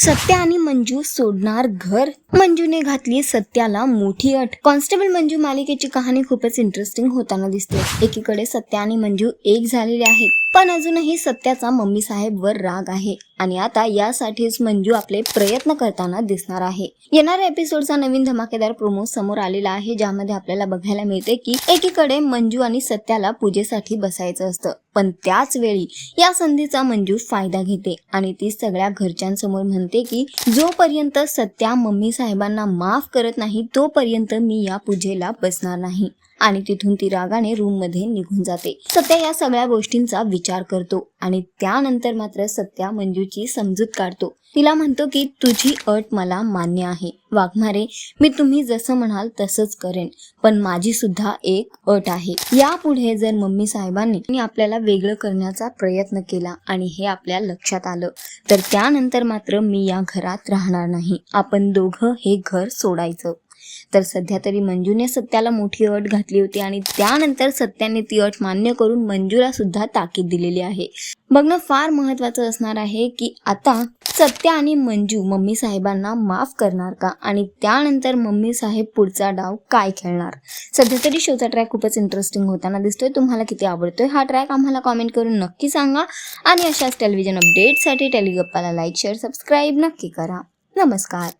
सत्या आणि मंजू सोडणार घर. मंजूने घातली सत्याला मोठी अट. कॉन्स्टेबल मंजू मालिकेची कहाणी खूपच इंटरेस्टिंग होताना दिसते. एकीकडे सत्या आणि मंजू एक झालेले आहेत. पण अजूनही सत्याचा मम्मी साहेबवर राग आहे. आणि आता यासाठीच मंजू आपले प्रयत्न करताना दिसणार आहे. येणाऱ्या एपिसोडचा नवीन धमाकेदार प्रोमो समोर आलेला आहे ज्यामध्ये आपल्याला बघायला मिळते की एकीकडे मंजू आणि सत्याला पूजेसाठी बसायचं असतं. पण त्याच वेळी या संधीचा मंजू फायदा घेते आणि ती सगळ्या घरच्यांसमोर म्हणते की जोपर्यंत सत्या मम्मी साहेबांना माफ करत नाही तोपर्यंत मी या पूजेला बसणार नाही. आणि तिथून ती रागाने रूममध्ये निघून जाते. सत्या या सगळ्या गोष्टींचा विचार करतो आणि त्यानंतर मात्र सत्या मंजूची समजूत काढतो. तिला म्हणतो की तुझी अट मला मान्य आहे. वाघमारे मी तुम्ही जसं म्हणाल तसंच करेन पण माझी सुद्धा एक अट आहे. यापुढे जर मम्मी साहेबांनी आपल्याला वेगळं करण्याचा प्रयत्न केला आणि हे आपल्या लक्षात आलं तर त्यानंतर मात्र मी या घरात राहणार नाही. आपण दोघं हे घर सोडायचं. तर सध्या तरी मंजूने सत्याला मोठी अट घातली होती आणि त्यानंतर सत्याने ती अट मान्य करून मंजूला सुद्धा ताकीद दिलेली आहे. बघणं फार महत्वाचं असणार आहे की आता सत्या आणि मंजू मम्मी साहेबांना माफ करणार का? आणि त्यानंतर मम्मी साहेब पुढचा डाव काय खेळणार? सध्या तरी शोचा ट्रॅक खूपच इंटरेस्टिंग होताना दिसतोय. तुम्हाला किती आवडतोय हा ट्रॅक आम्हाला कॉमेंट करून नक्की सांगा. आणि अशाच टेलिव्हिजन अपडेटसाठी टेलिगप्पाला लाईक शेअर सबस्क्राईब नक्की करा. नमस्कार.